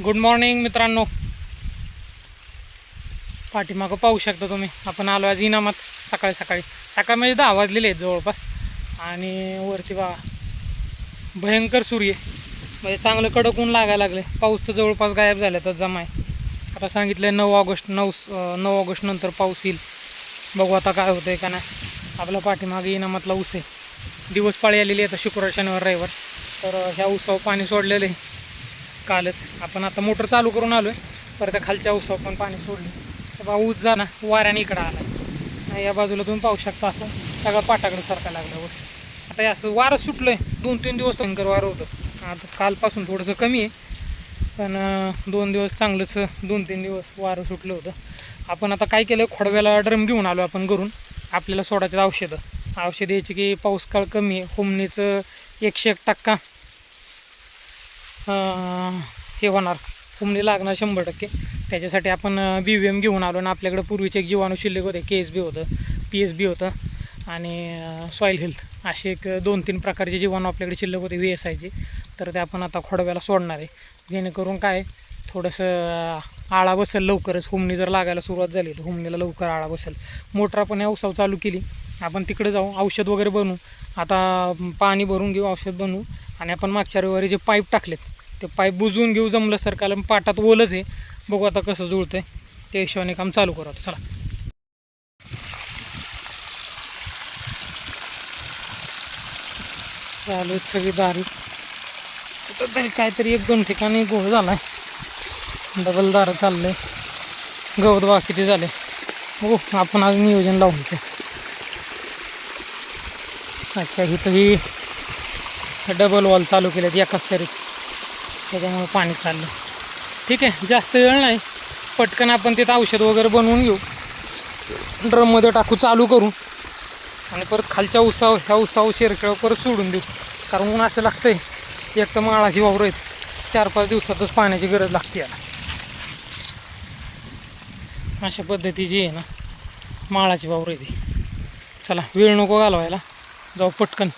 Good morning मित्रांनो. पाठीमागं पाहू शकता तुम्ही. आपण आलो आज इनामात सकाळी सकाळी. सकाळ म्हणजे दहा वाजलेले आहेत जवळपास. आणि वरती बा भयंकर सूर्य म्हणजे चांगलं कडक ऊन लागायला लागले पाऊस तर जवळपास गायब झाला तर जमा आहे. आता सांगितलं आहे नऊ ऑगस्ट नऊ नऊ ऑगस्ट नंतर पाऊस येईल. बघू आता काय होतं आहे का नाही. आपला पाठीमागे इनामातला ऊस आहे. दिवस पाळी आलेली आहे आता शुक्रवार शनिवार रविवार. तर ह्या उसावर पाणी सोडलेलं आहे. कालच. आपण आता मोटर चालू करून आलो आहे परत खालच्या उसावर पण पाणी सोडले. तर बा ऊस जाणं वाऱ्याने इकडं आला या बाजूला तुम्ही पाहू शकता असं सगळं पाटाकडे सारखा लागला ऊस. आता असं वारं सुटलं आहे दोन तीन दिवस भयंकर वारं होतं. आता कालपासून थोडंसं कमी आहे. पण दोन दिवस चांगलंच दोन तीन दिवस वारं सुटलं होतं. आपण आता काय केलं? खोडव्याला ड्रम घेऊन आलो आपण घरून. आपल्याला सोडायचं औषधं. औषध यायची की पाऊस काळ कमी आहे. होमणीचं एकशे एक टक्का हे होणार. कुंबणी लागणार शंभर टक्के. त्याच्यासाठी आपण बी व्ही एम घेऊन आलो आणि आपल्याकडे पूर्वीचे एक जीवाणू शिल्लक होते के एस बी होतं पी एस बी होतं आणि सॉईल हेल्थ असे एक दोन तीन प्रकारचे जीवाणू आपल्याकडे शिल्लक होते व्ही एस आयचे तर ते आपण आता खोडव्याला सोडणार आहे. जेणेकरून काय थोडंसं आळा बसेल लवकरच. हुमणी जर लागायला सुरुवात झाली तर हुमणीला लवकर आळा बसेल. मोटर आपण या उसाव चालू केली. आपण तिकडे जाऊ औषध वगैरे बनवू. आता पाणी भरून घेऊ औषध बनवू. आणि आपण मागच्या रविवारी जे पाईप टाकलेत ते पाईप बुजवून घेऊ जमलं सर कारण पाटात ओलच आहे. बघू आता कसं जुळतंय. त्या हिशोबाने काम चालू करू आता चला. चालू आहेत सगळी दारी. कुठं तरी काहीतरी एक दोन ठिकाणी गोळ झाला आहे डबल दारं आहे गवत बाकीचे किती झाले बघू आपण आज नियोजन लावून अच्छा इथं ही डबल वॉल चालू केलेत एकाच सरी त्याच्यामुळं पाणी चाललं. ठीक आहे जास्त वेळ नाही. पटकन आपण तिथं औषध वगैरे बनवून घेऊ. ड्रममध्ये टाकू चालू करू. आणि परत खालच्या उसाव ह्या उसाव शेरखेळ परत सोडून देऊ. कारण ऊन असं आहे एक तर माळाची वावर आहेत. चार पाच दिवसातच पाण्याची गरज लागते याला. अशा पद्धतीची आहे ना माळाची वावर आहे ती. चला वेळ नको घालवायला. जाऊ पटकन.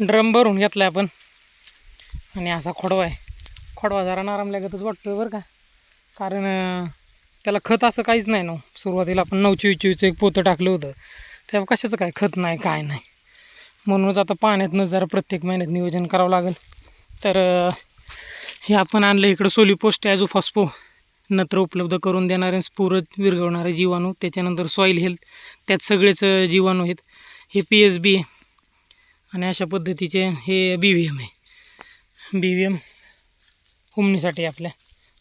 ड्रम भरून घेतला आपण. आणि असा खोडवा आहे. खोडवा जरा नाराम लागतच वाटतोय बरं का. कारण त्याला खत असं काहीच नाही ना. सुरुवातीला आपण नऊ चोवीस एक पोतं टाकलं होतं. त्या कशाचं काय खत नाही काय नाही. म्हणूनच आता पाण्यातनं जरा प्रत्येक महिन्यात नियोजन करावं लागेल. तर हे आपण आणलं इकडं सोली पोस्ट ॲजो फॉस्पो नत्र उपलब्ध करून देणारे स्फुरत विरघळणारे जीवाणू. त्याच्यानंतर सॉईल हेल्थ. त्यात सगळेच जीवाणू आहेत. हे पी एस बी आहे. आणि अशा पद्धतीचे हे बी व्ही एम आहे. बी व्ही एम हुमणीसाठी आपल्या.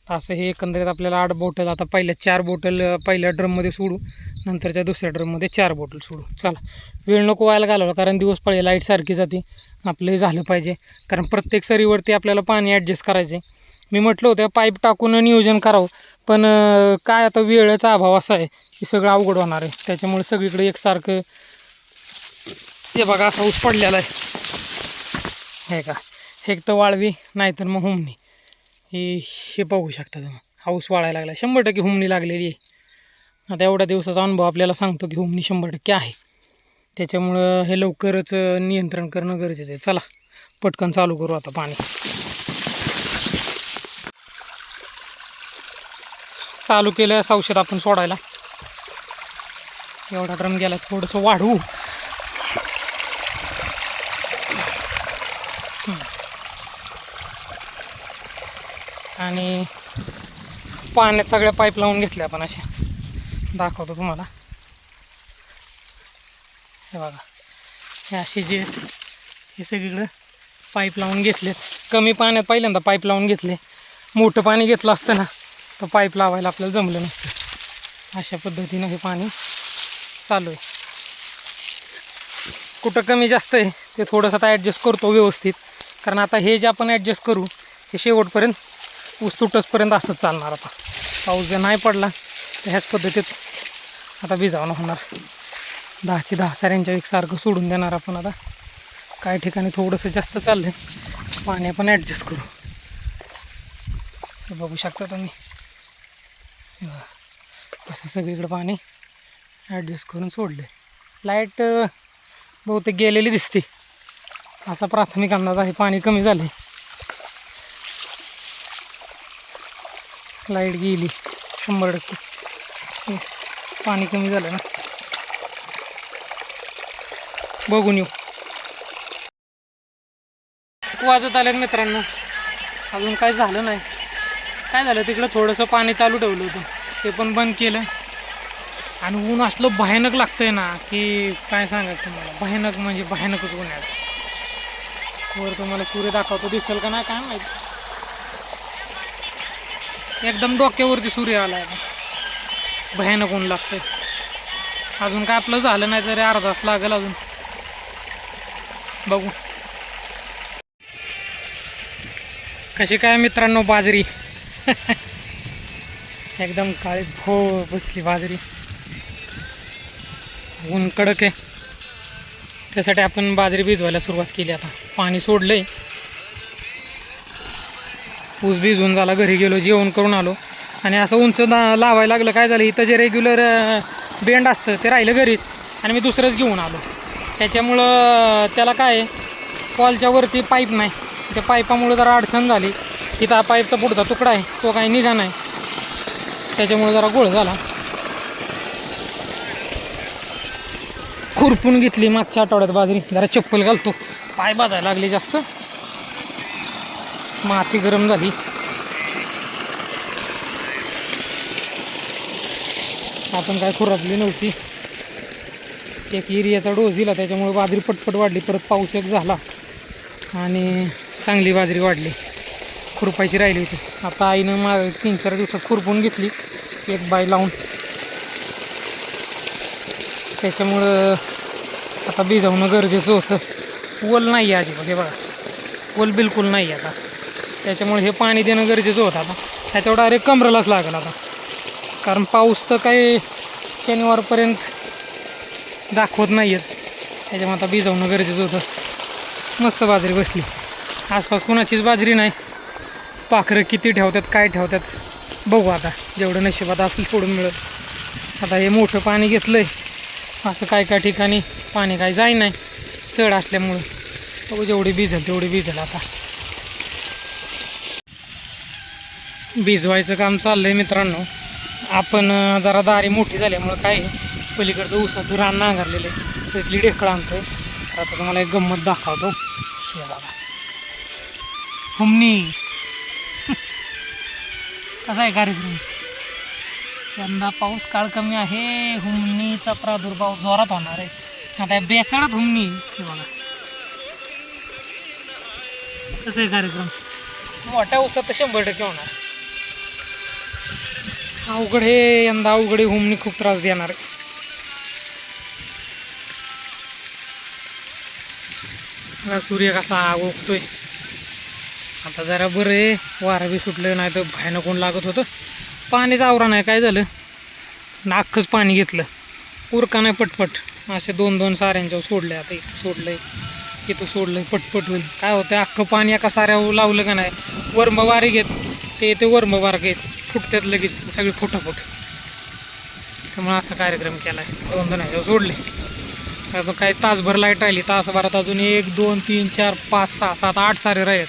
तर असं हे एकंदरीत आपल्याला आठ बॉटल आता पहिल्या चार बॉटल पहिल्या ड्रममध्ये सोडू नंतरच्या दुसऱ्या ड्रममध्ये चार बॉटल सोडू. चला वेळ नको व्हायला घालवला कारण दिवस पळे लाइट सारखी जाते. आपलं झालं पाहिजे. कारण प्रत्येक सरीवरती आपल्याला पाणी ॲडजस्ट करायचे मी म्हटलं होतं पाईप टाकून नियोजन करावं. पण काय आता वेळेचा अभाव असा आहे की सगळं अवघड होणार आहे. त्याच्यामुळे सगळीकडे एकसारखं हे बघा असा ऊस पडलेला आहे. हे का? एक तर वाळवी नाहीतर मग हुमणी. हे हे पाहू शकता तुम्ही. हाऊस वाळायला लागला. शंभर टक्के हुमणी लागलेली आहे. आता एवढ्या दिवसाचा अनुभव आपल्याला सांगतो की हुमणी शंभर टक्के आहे. त्याच्यामुळं हे लवकरच नियंत्रण करणं गरजेचं आहे. चला पटकन चालू करू आता पाणी. चालू केलं असं औषध आपण सोडायला. एवढा ड्रम गेला थोडंसं वाढवू आणि पाण्यात सगळ्या पाईप लावून घेतल्या आपण अशा. दाखवतो तुम्हाला. हे बघा. हे असे जे हे सगळीकडं पाईप लावून घेतले कमी पाण्यात पहिल्यांदा पाईप लावून घेतले. मोठं पाणी घेतलं असतं ना तर पाईप लावायला आपल्याला जमलं नसतं. अशा पद्धतीनं हे पाणी चालू आहे. कुठं कमी जास्त आहे ते थोडंसं आता ॲडजस्ट करतो व्यवस्थित. कारण आता हे जे आपण ॲडजस्ट करू हे शेवटपर्यंत ऊस तुटसपर्यंत असंच चालणार आता. पाऊस जर नाही पडला तर ह्याच पद्धतीत आता भिजावणं होणार. दहाची दहा साऱ्यांच्या एकसारखं सोडून देणार आपण आता. काही ठिकाणी थोडंसं जास्त चाललं आहे पाणी आपण ॲडजस्ट करू. हे बघू शकता तुम्ही. असं सगळीकडं पाणी ॲडजस्ट करून सोडलं लाइट बहुतेक गेलेली दिसते. असा प्राथमिक अंदाज आहे. पाणी कमी झालं आहे लाइट गेली शंभर टक्के. पाणी कमी झालं ना. बघून येऊ. वाजत आल्यात मित्रांनो. अजून काय झालं नाही. काय झालं? तिकडं थोडंसं पाणी चालू ठेवलं होतं. ते पण बंद केलं. आणि ऊन असलं भयानक लागतंय ना की काय सांगायचं तुम्हाला? भयानक म्हणजे भयानकच ऊन आहे आज. वर तुम्हाला सूर्य दाखवतो. दिसेल का नाही काय माहिती. एकदम डोक्यावरती सूर्य आला आहे भयानक ऊन लागतंय. अजून काय आपलं झालं नाही तरी अर्धा तास लागेल अजून. बघू. कशी काय मित्रांनो बाजरी? एकदम काळी भो बसली बाजरी. ऊन कडक आहे. त्यासाठी आपण बाजरी भिजवायला सुरुवात केली आता. पाणी सोडलंय. ऊस भिजवून झाला घरी गेलो जेवण करून आलो. आणि असं उंच दा लावायला लागलं काय झालं इथं जे रेग्युलर बेंड असतं ते राहिलं घरीच. आणि मी दुसरंच घेऊन आलो. त्याच्यामुळं त्याला काय आहे, कॉलच्या वरती पाईप नाही. त्या पाईपामुळं जरा अडचण झाली. इथं हा पाईपचा पुढचा तुकडा आहे तो काही निघा नाही. त्याच्यामुळं जरा गोळ झाला. खुरपून घेतली मागच्या आठवड्यात बाजरी. जरा चप्पल घालतो. पाय बाजायला लागले जास्त. माती गरम झाली. आपण काय खुरातली नव्हती. एक एरियाचा डोस दिला त्याच्यामुळे बाजरी पटपट वाढली परत पाऊस एक झाला आणि चांगली बाजरी वाढली. खुरपायची राहिली होती. आता आईनं मा तीन चार दिवसात खुरपून घेतली एक बाय लावून. त्याच्यामुळं आता भिजवणं गरजेचं होतं. वल नाही आहे अजिबात हे बघा. वल बिलकुल नाही आहे आता. त्याच्यामुळे हे पाणी देणं गरजेचं होतं आता. त्याच्यावर डायरेक्ट कमरेलाच लागेल आता. कारण पाऊस तर काही शनिवारपर्यंत दाखवत नाही आहेत त्याच्यामुळे आता भिजवणं गरजेचं होतं. मस्त बाजरी बसली. आसपास कुणाचीच बाजरी नाही. पाखरं किती ठेवतात काय ठेवतात बघू आता. जेवढं नशिबात असेल सोडून मिळत आता हे मोठं पाणी घेतलं आहे असं काय काय ठिकाणी पाणी काय जाई नाही. चढ असल्यामुळं. बघू जेवढी भिजेल तेवढी भिजेल आता. भिजवायचं काम चाललंय मित्रांनो. आपण जरा दारी मोठी झाल्यामुळं काय आहे, पलीकडचं ऊसाचं रान नांगरलेलं आहे. त्यातली ढेकळं आणतोय. तर आता तुम्हाला एक गंमत दाखवतो. हे बघा. हुमणी कसा आहे कार्यक्रम? यंदा पाऊस काळ कमी आहे. हुमणीचा प्रादुर्भाव जोरात होणार आहे. आता बेचाळत हुमणी हे बघा. कसं आहे कार्यक्रम? मोठ्या ऊसात तर शंभर टक्के होणार. अवघड हे यंदा अवघड आहे हुमणी खूप त्रास देणार. आहे सूर्य कसा ओकतोय आता जरा बरं आहे वारा बी सुटलं नाही तर भयानक कोण लागत होतं. पाणीच आवरा नाही काय झालं? ना पाणी घेतलं. उरका नाही पटपट. असे दोन दोन साऱ्यांच्यावर सोडले आता इथं सोडलंय इथं सोडलंय पटपट होईल. काय होतं अख्खं पाणी एका साऱ्यावर लावलं का नाही? वर्म वारे घेत ते ते वर्म वार घेत फुटतात लगेच सगळे फुटाफुट. त्यामुळे असा कार्यक्रम केला आहे. दोन दोन ह्याच्यावर सोडले अजून काही तासभर लाइट राहिली तासभरात अजून एक दोन तीन चार पाच सहा सात आठ सारे राहिलेत.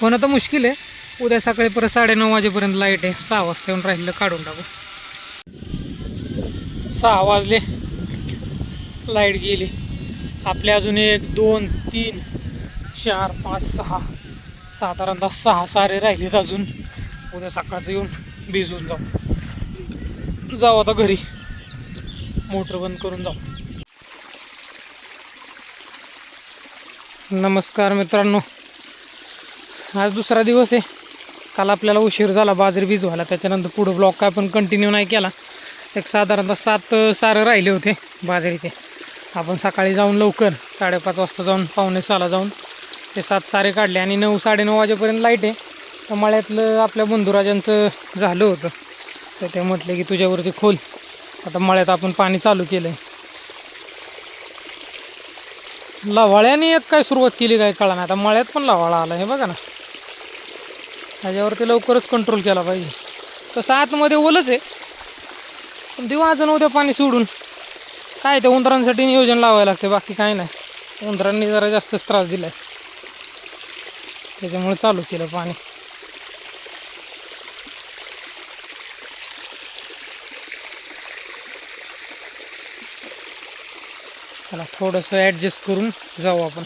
होणं तर मुश्किल आहे. उद्या सकाळी परत साडेनऊ वाजेपर्यंत लाइट आहे. सहा वाजता येऊन राहिलं काढून टाकू. सहा वाजले. लाइट गेली. आपले अजून एक दोन तीन चार पाच सहा. साधारणतः सहा सारे राहिलेत अजून. उद्या सकाळचं येऊन. भिजून जाऊ. जाऊ आता घरी. मोटर बंद करून जाऊ. नमस्कार मित्रांनो. आज दुसरा दिवस आहे. काल आपल्याला उशीर झाला बाजरी भिजवायला. त्याच्यानंतर पुढं ब्लॉक काय पण कंटिन्यू नाही केला. एक साधारणतः सात सारं राहिले होते बाजरीचे. आपण सकाळी जाऊन लवकर साडेपाच वाजता जाऊन पावणे सहाला जाऊन ते सात सारे काढले आणि नऊ साडेनऊ वाजेपर्यंत लाइट आहे. तर मळ्यातलं आपल्या बंधुराजांचं झालं होतं. तर ते म्हटले की तुझ्यावरती खोल. आता मळ्यात आपण पाणी चालू केलं आहे लवाळ्याने एक काय सुरुवात केली काय कळा नाही आता मळ्यात पण लवाळा आला हे बघा ना. ह्याच्यावरती लवकरच कंट्रोल केला पाहिजे. तसं आतमध्ये ओलच आहे. पण देऊ अजून उद्या पाणी सोडून. काय ते उंदरांसाठी नियोजन लावायला लागते बाकी काय नाही. उंदरांनी जरा जास्तच त्रास दिला आहे त्याच्यामुळे चालू केलं पाणी. चला थोडंसं ॲडजस्ट करून जाऊ आपण.